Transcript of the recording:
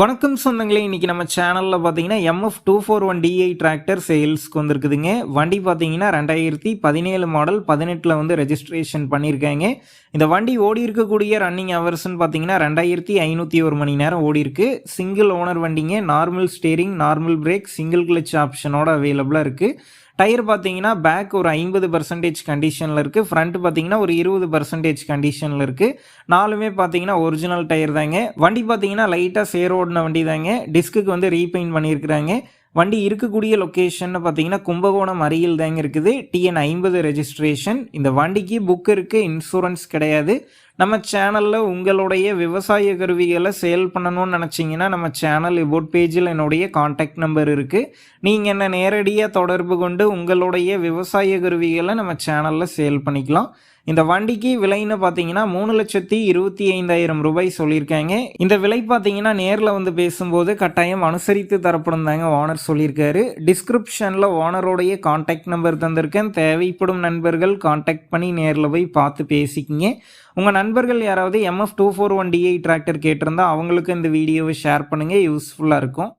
வணக்கம் சொந்தங்களே இன்னைக்கு நம்ம சேனலில் பார்த்தீங்கன்னா MF two four one DI tractor சேல்ஸ்க்கு வந்திருக்குதுங்க. வண்டி பார்த்தீங்கன்னா ரெண்டாயிரத்தி பதினேழு மாடல் பதினெட்டில் வந்து ரெஜிஸ்ட்ரேஷன் பண்ணியிருக்காங்க இந்த வண்டி ஓடி இருக்கக்கூடிய ரன்னிங் ஹவர்ஸ்னு பார்த்தீங்கன்னா ரெண்டாயிரத்தி ஐநூற்றி ஒரு மணி நேரம் ஓடி இருக்கு. சிங்கிள் ஓனர் வண்டிங்க normal steering normal brake single clutch ஆப்ஷனோட அவைலபிளாக இருக்குது டயர் பார்த்தீங்கன்னா பேக் ஒரு ஐம்பது பர்சன்டேஜ் கண்டிஷனில் இருக்குது ஃப்ரண்ட் பார்த்தீங்கன்னா ஒரு இருபது பர்சன்டேஜ் கண்டிஷனில் இருக்குது நாலுமே பார்த்தீங்கன்னா ஒரிஜினல் டயர் தாங்க. வண்டி பார்த்தீங்கன்னா லைட்டாக சேர் ஓடின வண்டி தாங்க. டிஸ்க்குக்கு வந்து ரீபெயிண்ட் பண்ணியிருக்கிறாங்க வண்டி இருக்கக்கூடிய லொக்கேஷன் பார்த்தீங்கன்னா கும்பகோணம் அருகில் தாங்க இருக்குது. டிஎன் ஐம்பது ரெஜிஸ்ட்ரேஷன் இந்த வண்டிக்கு புக் இருக்குது இன்சூரன்ஸ் கிடையாது. நம்ம சேனலில் உங்களுடைய விவசாய கருவிகளை சேல் பண்ணணும்னு நினச்சிங்கன்னா நம்ம சேனல் இபோட் பேஜில் என்னுடைய காண்டாக்ட் நம்பர் இருக்குது நீங்கள் என்ன நேரடியாக தொடர்பு கொண்டு உங்களுடைய விவசாய கருவிகளை நம்ம சேனலில் சேல் பண்ணிக்கலாம். இந்த வண்டிக்கு விலைன்னு பார்த்தீங்கன்னா மூணு லட்சத்தி இருபத்தி ஐந்தாயிரம் ரூபாய் சொல்லியிருக்காங்க. இந்த விலை பார்த்தீங்கன்னா நேரில் வந்து பேசும்போது கட்டாயம் அனுசரித்து தரப்படும் தாங்க ஓனர் சொல்லியிருக்காரு. டிஸ்கிரிப்ஷனில் ஓனருடைய காண்டாக்ட் நம்பர் தந்திருக்கேன். தேவைப்படும் நண்பர்கள் காண்டாக்ட் பண்ணி நேரில் போய் பார்த்து பேசிக்கிங்க. உங்கள் நண்பர்கள் யாராவது MF two four one DI tractor கேட்டிருந்தா அவங்களுக்கு இந்த வீடியோவை ஷேர் பண்ணுங்கள் யூஸ்ஃபுல்லாக இருக்கும்.